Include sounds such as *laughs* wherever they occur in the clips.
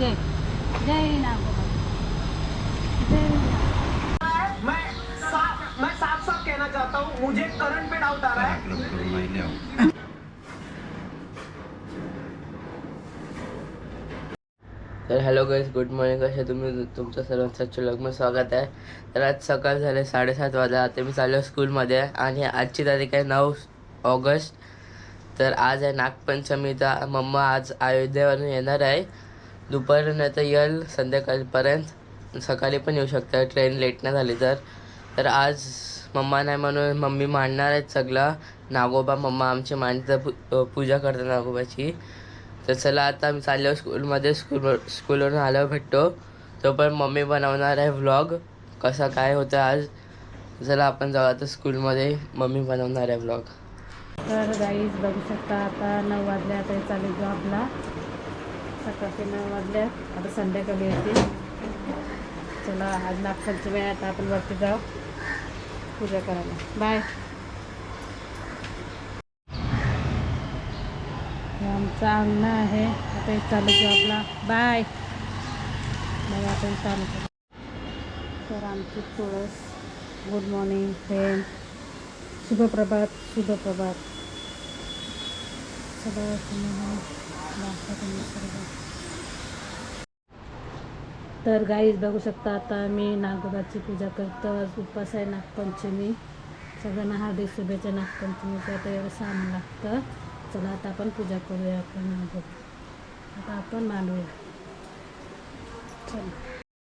जय. जय नागोबा जय नागोबा. मैं साफ मैं साफ साफ कहना चाहता हूँ मुझे करंट पे डाउट आ रहा है। तर हॅलो गाईज गुड मॉर्निंग कसे तुम्ही? तुमचं सर्वांचं लग्न स्वागत आहे. तर आज सकाळ झाले साडेसात वाजता. आता मी चाललो स्कूलमध्ये आणि आजची तारीख आहे नऊ ऑगस्ट. तर आज आहे नागपंचमी तर मम्मा आज अयोध्येवरून येणार आहे. दुपार नाहीतर येईल संध्याकाळपर्यंत. सकाळी पण येऊ शकतं ट्रेन लेट नाही झाली तर. तर आज मम्मा नाही म्हणून मम्मी मांडणार आहेत सगळं. नागोबा मम्मा आमची मांडतात पू पूजा करतात नागोबाची. तर चला आता आम्ही चाललो स्कूलमध्ये स्कूल स्कूलवरून आल्यावर भेटतो. तो पण मम्मी बनवणार आहे व्लॉग कसा काय होतं आज? चला आपण जाऊ आता स्कूलमध्ये मम्मी बनवणार आहे व्लॉग तर गाईज बघू शकता आता नऊ वाजले आता चालू जो आपला सकाळचे नऊ वाजल्या आता संध्याकाळी येते. चला आज नागपंचमी आहे आता आपण वरती जाऊ. पूजा करायला. बाय आमचं अंगण आहे. आता एक चालू जॉबला बाय मग आपण चालू करू. तर आमची तुळस गुड मॉर्निंग फ्रेंड शुभप्रभात शुभप्रभात. सगळं तर गाईज बघू शकता आता मी नागोबाची पूजा करतो. आज उपास आहे नागपंचमी. सगळ्यांना हार्दिक शुभेच्छा नागपंचमीचं आता एवढं सामान लागतं. चला आता आपण पूजा करूया आपण नागोबा. आता आपण मांडूया चला.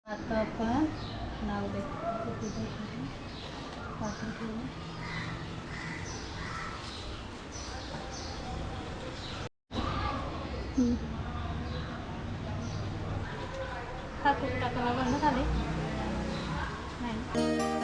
आता आपण नागोबाची पूजा करू. हा खूप टाकायला बंद झाले. नाही.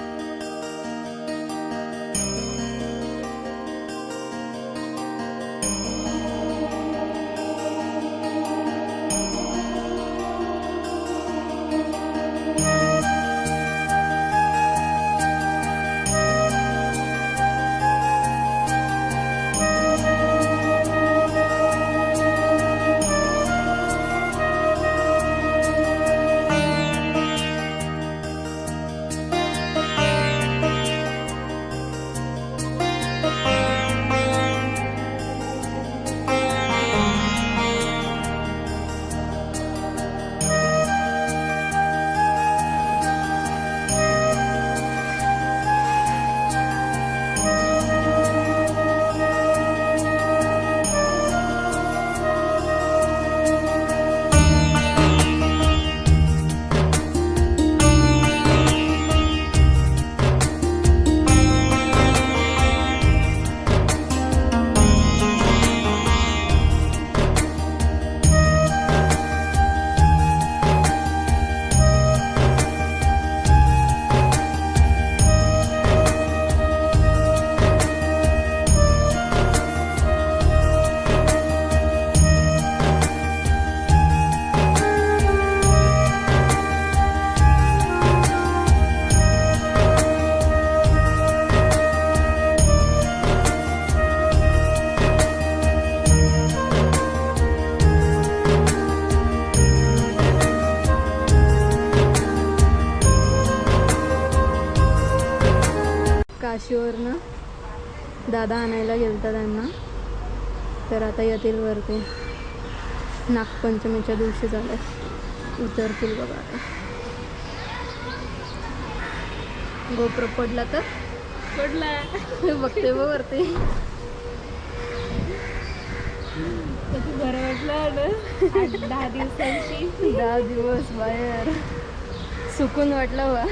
काशीवरनं दादा आणायला गेलता त्यांना. तर आता येतील वरती. नागपंचमीच्या दिवशी झालं उतरतील बघा आता. गोप्र पडला तर? पडला *laughs* बघते बघ वरती. बरं वाटलं दहा दिवसांची. दहा दिवस बाहेर. सुकून वाटलं बा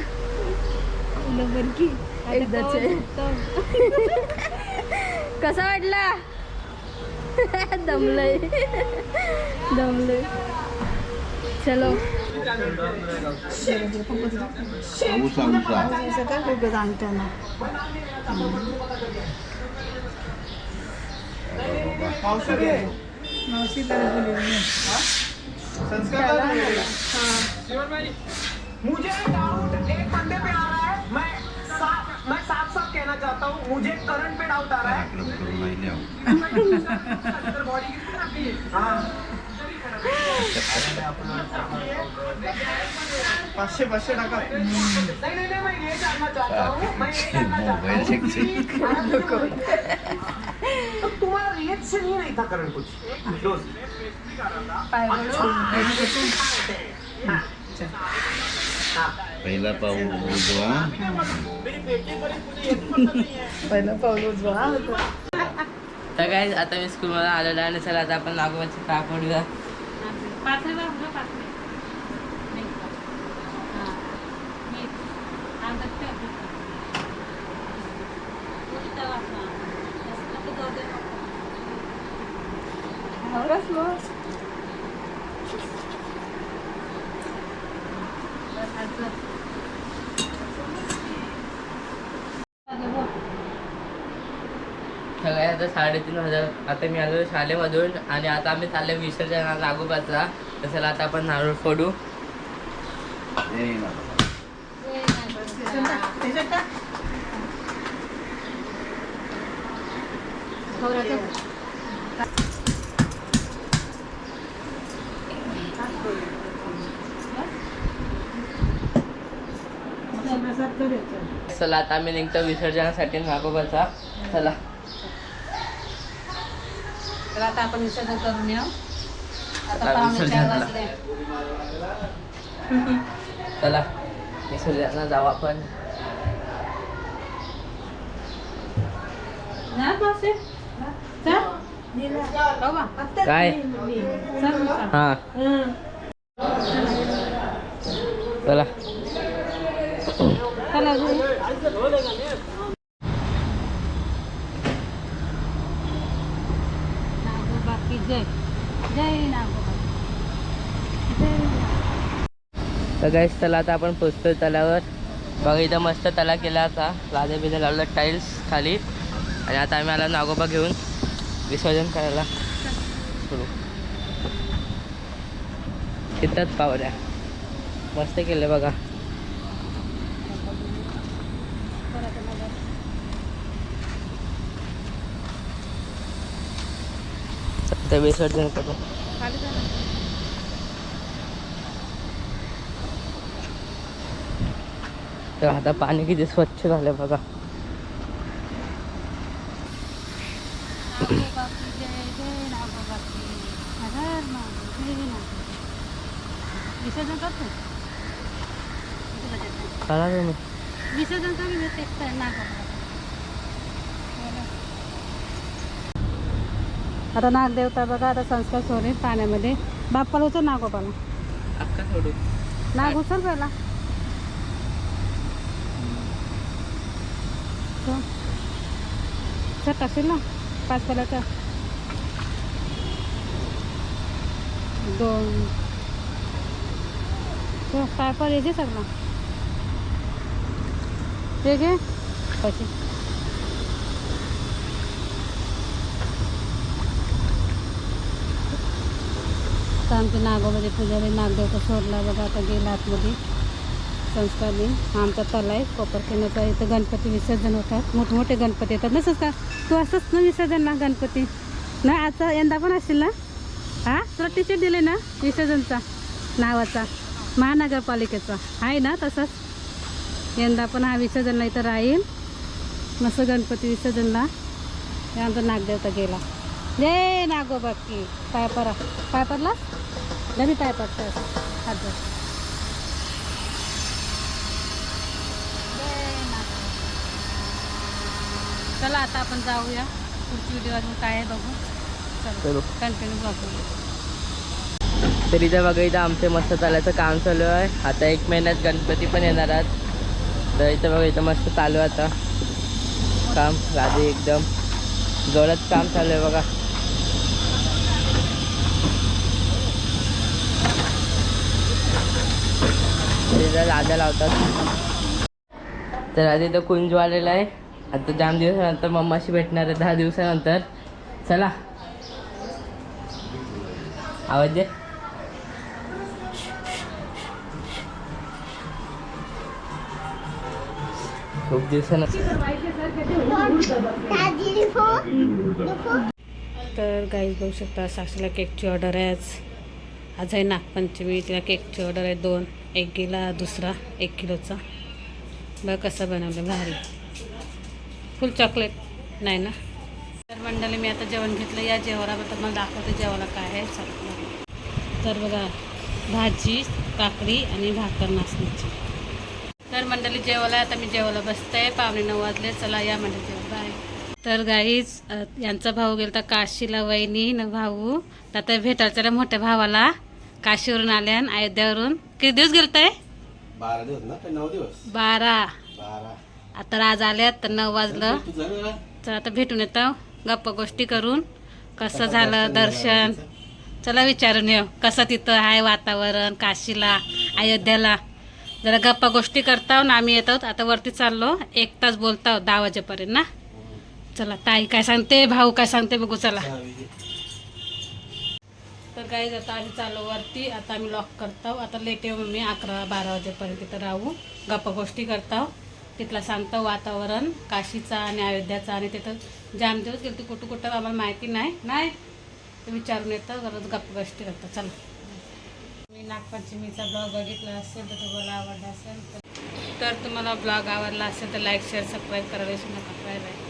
नंबर की. एकदाच? *laughs* कसा वाटला? दमलय. दमलय. चलो. मुझे डाउट एक बंदे पे कहना चाहता हूँ मुझे करंट पे डाउट आ रहा है। बॉडी कितनी आपकी हाँ। पाचशे पाचशे टाका। नहीं नहीं नहीं मैं ये जानना चाहता हूँ मैं ये जानना चाहता हूँ कि- तो तुम्हारा रिएक्शन ही नहीं था करण कुछ। दोस्त पहिला पाऊल उजवा. तर काय आता मी स्कूलमध्ये आलेलो आणि चला आता आपण नागोबाची का करूया पाथरी बघ ना पाथरी नाही का? हां. हे. आता ते आपलं. उलटं वाचवा. असं नको जाऊ दे. बस खालचं. अगं बघ. सगळे आता साडेतीन हजार. आता मी आलो शाळेमधून आणि आता आम्ही चालले विसर्जन नागोबाचा तर चला आता आपण नारळ फोडू. चला आता आम्ही निघतो विसर्जनासाठी नागोबाचा चला. तर आता आपण विसर्जन करून येऊ. आता आता पाहुणे चार विसर्जनाला. वाजले. चला विसर्जनाला जाऊ आपण. ना. बाबा, काय. हा. चला. चला घरी. नागोबा की जय जय नागोबा जय नागोबा. तर गॅस चला आता आपण पोचतो तलावर. बघा इथं मस्त तला केला होता लादे बिदे लावलं टाईल्स खाली. आणि आता आम्ही आला नागोबा घेऊन विसर्जन करायला सुरू. तिथंच पावल्या मस्त केलं बघा. ते विसर्जन करू. तर आता पाणी किती स्वच्छ झालं बघा. विसर्जन आता नागदेवता बघा आता संस्कार सोडे पाण्यामध्ये बाप्पाला उचल सोडू नाग उचल पहिला. चल टाकशील ना पाच पाल्याचा दोन चल, काय पण येते सगळं ते घे पैसे आता आमचे नागोबाचे पुजारी नागदेवता सोडला बघा आता गेला आतमध्ये संस्कार दिन. हा आमचा तला आहे. कोपरखेण्याचा इथं गणपती विसर्जन होतात. मोठमोठे गणपती येतात. नसंच का तू असंच ना विसर्जन ना गणपती. ना आता यंदा पण असेल ना? हा? तुला टी शर्ट दिले ना? विसर्जनचा. नावाचा. महानगरपालिकेचा. आहे ना तसंच? यंदा पण हा विसर्जनला इथं राहील. मस्त गणपती विसर्जनला. हे आमचा नागदेवता गेला. जय नागोबा की. पाय परा. पाय पडला? घरी पाय पडतं हात धर. जय नागोबा. चला आता आपण जाऊया. पुढची व्हिडिओ अजून काय आहे बघू. चलो. कंटिन्यू बघू तर इथं बघा इथं आमचे मस्त तलाचं काम चालू आहे. आता एक महिन्यात गणपती पण येणार आहेत. तर इथं बघा इथं मस्त चालू आहे आता. काम राधे एकदम. जोरात काम चालू आहे बघा. लाद्या लावतात. तर आधी इथं कुंज आलेला आहे. आता जाम दिवसानंतर मम्माशी भेटणार आहे दहा दिवसानंतर. चला. आवाज दे. खूप दिवसानंतर. तर गाईज बघू शकता सासूला केकची ऑर्डर आहे आज. आज आहे नागपंचमी तिला केकची ऑर्डर आहे दोन. एक गेला दुसरा एक किलोचा. बघ कसं बनवलं भारी. Full chocolate. नाही ना? तर मंडळी मी आता जेवण घेतलं. या तर मला दाखवते जेवायला काय आहे. तर बघा भाजी काकडी आणि भाकर नाचणीची. तर मंडळी जेवायला आता मी जेवायला बसते. पावणे नऊ वाजले. चला या मंडळी जेवण. बाय तर गाईच अ, यांचा भाऊ गेला तर काशीला वहिनी न भाऊ. तर आता भेटायला त्याला मोठ्या भावाला. काशीवरून आल्या अयोध्यावरून. किती दिवस गेलताय? बारा दिवस ना? नऊ दिवस. बारा. बारा. आता आज आल्यात तर नऊ वाजलं. तर आता भेटून येतो. गप्पा गोष्टी करून. कसं झालं दर्शन? चला विचारून येऊ. कसं तिथं आहे वातावरण काशीला अयोध्याला? जरा गप्पा गोष्टी करताव ना आम्ही येतो आता वरती चाललो. एक तास बोलताव दहा वाजेपर्यंत ना? चला ताई काय सांगते भाऊ काय सांगते बघू चला. तर काही आता आम्ही चाललो वरती. आता आम्ही लॉक करतो आता लेट येऊ मी अकरा बारा वाजेपर्यंत तिथं राहू. गप्पा गोष्टी करताव तिथला सांगतं वातावरण काशीचा आणि अयोध्याचा आणि तिथं जाम दिवस गेलं कुठं कुठं आम्हाला माहिती नाही. नाही तर विचारून येतं गरज गप्प गोष्टी करतो. चला. मी नागपंचमीचा ब्लॉग बघितला असेल तर तुम्हाला आवडला असेल तर तर तुम्हाला ब्लॉग आवडला असेल तर लाईक शेअर सबस्क्राईब करायला विसरू नका. Bye bye